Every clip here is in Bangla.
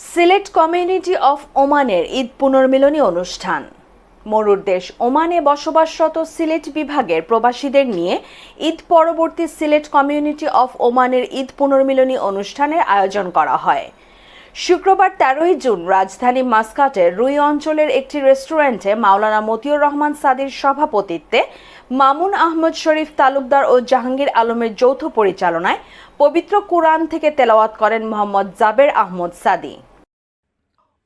সিলেট কমিউনিটি অফ ওমানের ঈদ পুনর্মিলনী অনুষ্ঠান। মরুর দেশ ওমানে বসবাসরত সিলেট বিভাগের প্রবাসীদের নিয়ে ঈদ পরবর্তী সিলেট কমিউনিটি অফ ওমানের ঈদ পুনর্মিলনী অনুষ্ঠানের আয়োজন করা হয়। শুক্রবার তেরোই জুন রাজধানী মাস্কাটের রুই অঞ্চলের একটি রেস্টুরেন্টে মাওলানা মতিউর রহমান সাদির সভাপতিত্বে মামুন আহমদ শরীফ তালুকদার ও জাহাঙ্গীর আলমের যৌথ পরিচালনায় পবিত্র কুরআন থেকে তেলাওয়াত করেন মোহাম্মদ জাবের আহমদ সাদি।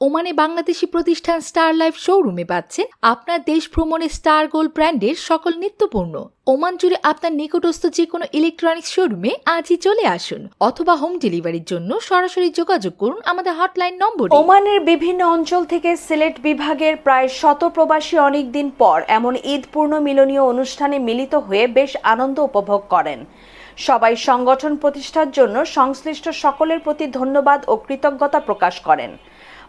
ওমানে বাংলাদেশি প্রতিষ্ঠান স্টার লাইফ শোরুমে পাচ্ছেন আপনার দেশ ভ্রমণে স্টার গোল্ড ব্র্যান্ডের সকল নিত্যপণ্য ওমান জুড়ে আপনার নিকটস্থ যে কোনো ইলেকট্রনিক্স শোরুমে আজই চলে আসুন অথবা হোম ডেলিভারির জন্য সরাসরি যোগাযোগ করুন আমাদের হটলাইন নম্বর। ওমানের বিভিন্ন অঞ্চল থেকে সিলেট বিভাগের প্রায় শত প্রবাসী অনেকদিন পর এমন ঈদ পূর্ণ মিলনীয় অনুষ্ঠানে মিলিত হয়ে বেশ আনন্দ উপভোগ করেন। সবাই সংগঠন প্রতিষ্ঠার জন্য সংশ্লিষ্ট সকলের প্রতি ধন্যবাদ ও কৃতজ্ঞতা প্রকাশ করেন।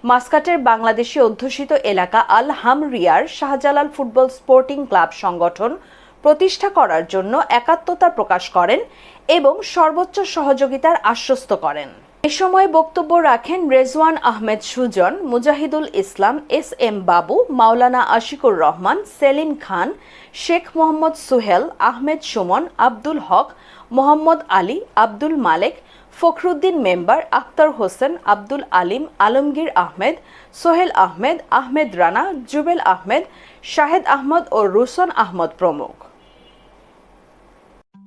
মাস্কাটের বাংলাদেশি অধ্যুষিত এলাকা আল হামরিয়ার শাহজালাল ফুটবল স্পোর্টিং ক্লাব সংগঠন প্রতিষ্ঠা করার জন্য একাত্মতা প্রকাশ করেন এবং সর্বোচ্চ সহযোগিতার আশ্বস্ত করেন। এ সময় বক্তব্য রাখেন Rezwan Ahmed Sujon, Mujahidul Islam, S M Babu, Maulana Ashikur Rahman, Selim Khan, Sheikh Mohammad Suhel, Ahmed Sumon, Abdul Haque, Mohammad Ali, Abdul Malek, Fakhruddin member Akhtar Hossain, Abdul Alim, Alamgir Ahmed, Sohel Ahmed Ahmed Rana, Jubel Ahmed, Shahed Ahmad ও রুসন আহমদ প্রমুখ।